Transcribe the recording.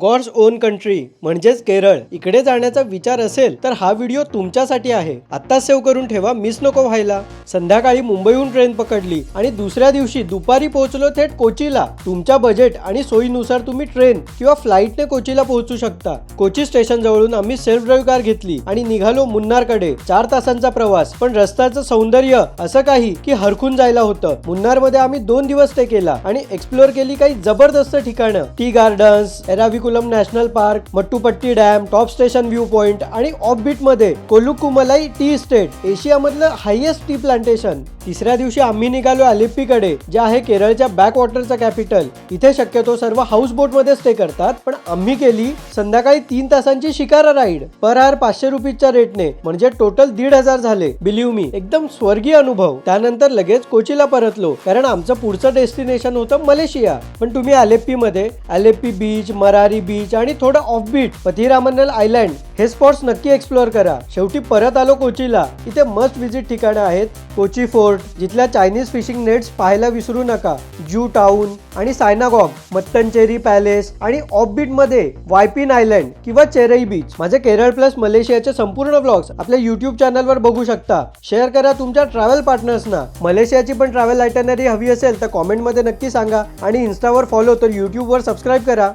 God's on country म्हणजेच केरळ इकडे जाण्याचा विचार असेल तर हा व्हिडिओ तुमच्यासाठी आहे. आता सेव्ह करून ठेवा मिस नको व्हायला. संध्याकाळी मुंबईहून ट्रेन पकडली आणि दुसऱ्या दिवशी दुपारी पोहोचलो थेट कोचीला. तुमच्या बजेट आणि सोयीनुसार तुम्ही ट्रेन किंवा फ्लाईटने कोचीला पोहोचू शकता. कोची स्टेशन जवळून आम्ही सेल्फ ड्राईव्ह कार घेतली आणि निघालो मुन्नारकडे. चार तासांचा प्रवास पण रस्त्याचं सौंदर्य असं काही की हरखून जायला होतं. मुन्नारमध्ये आम्ही दोन दिवस स्टे केला आणि एक्सप्लोअर केली काही जबरदस्त ठिकाणं. Tea gardens Eravikulam national park Mattupetty dam top station view point आणि ऑफबीटमध्ये कोलुकुमलाई टी स्टेट एशियामधलं हायेस्ट टी प्लांटेशन. तिसऱ्या दिवशी आम्ही निघालो अलिप्पीकडे जे आहे केरळच्या बॅक वॉटरचं कॅपिटल. इथे शक्यतो सर्व हाऊस बोटमध्ये स्टे करतात पण आम्ही केली संध्याकाळी तीन तासांची शिकारा राईड. पर आर पाचशे रुपीजच्या रेटने म्हणजे टोटल दीड हजार झाले. बिलीव्ह मी एकदम स्वर्गीय अनुभव. त्यानंतर लगेच कोचीला परतलो कारण आमचं पुढचं डेस्टिनेशन होतं मलेशिया. पण तुम्ही अलेप्पी मध्ये अलेप्पी बीच मरारी बीच आणि थोडं ऑफबीट पथिरामनल आयलँड हे स्पॉट्स नक्की एक्सप्लोअर करा. शेवटी परत आलो कोचीला. इथे मस्ट व्हिजिट ठिकाणं आहेत. कोची फोर्ट जिथल्या चायनीज फिशिंग नेट्स पाहायला विसरू नका. जू टाउन आणि सायनागॉग मत्तनचेरी पॅलेस आणि ऑफबीटमध्ये वायपिन आयलँड किंवा चेरई बीच माझे केरळ प्लस मलेशियाचे संपूर्ण ब्लॉग्स आपल्या युट्यूब चॅनलवर बघू शकता. शेअर करा तुमच्या ट्रॅव्हल पार्टनर्सना मलेशियाची पण ट्रॅव्हल आयटनरी हवी असेल तर कॉमेंटमध्ये नक्की सांगा आणि इन्स्टावर फॉलो तर युट्यूबवर सबस्क्राईब करा.